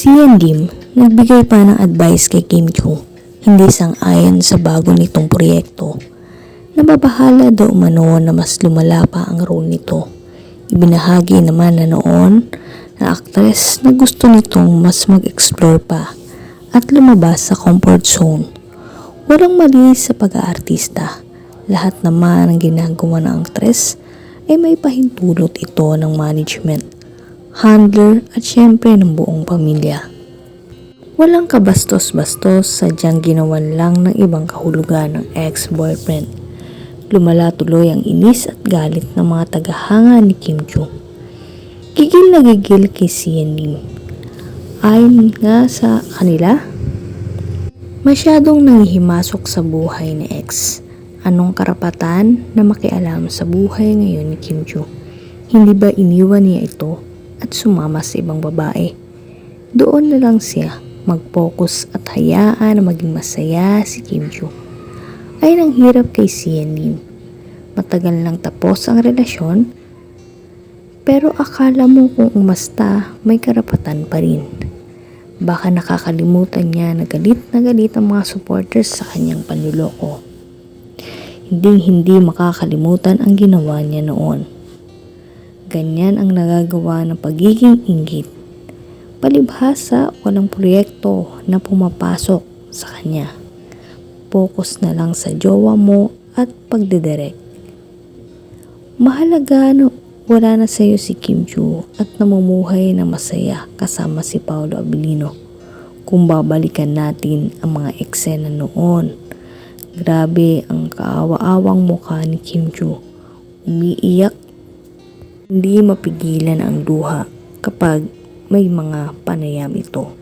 Si Yandim nagbigay pa ng advice kay Kim Chu, hindi sang-ayon sa bago nitong proyekto. Nababahala daw umano na mas lumala pa ang role nito. Ibinahagi naman na noon na aktres na gusto nitong mas mag-explore pa at lumabas sa comfort zone. Walang mali sa pag-aartista. Lahat naman ng ginagawa ng aktres ay may pahintulot ito ng management, handler at syempre ng buong pamilya. Walang kabastos-bastos sadyang ginawan lang ng ibang kahulugan ng ex-boyfriend. Lumala tuloy ang inis at galit ng mga tagahanga ni Kim Chu. Gigil na gigil kay Sian Lim. Ayon nga sa kanila, masyadong nangihimasok sa buhay ni ex. Anong karapatan na makialam sa buhay ngayon ni Kim Chu? Hindi ba iniwan niya ito at sumama sa ibang babae? Doon na lang siya mag-focus at hayaan na maging masaya si Kim Chu. Ay nang hirap kay Sian. Matagal lang tapos ang relasyon, pero akala mo kung umasta, may karapatan pa rin. Baka nakakalimutan niya na galit na galit ang mga supporters sa kanyang panluloko. Hindi hindi makakalimutan ang ginawa niya noon. Ganyan ang nagagawa ng pagiging inggit. Palibhasa, walang proyekto na pumapasok sa kanya. Focus na lang sa jowa mo at pagdidirect. Mahalaga na wala na sa iyo si Kim Chu at namumuhay na masaya kasama si Paolo Abilino. Kung babalikan natin ang mga eksena noon, grabe ang kaawa-awang mukha ni Kim Chu. Umiiyak, hindi mapigilan ang luha kapag may mga panayam ito.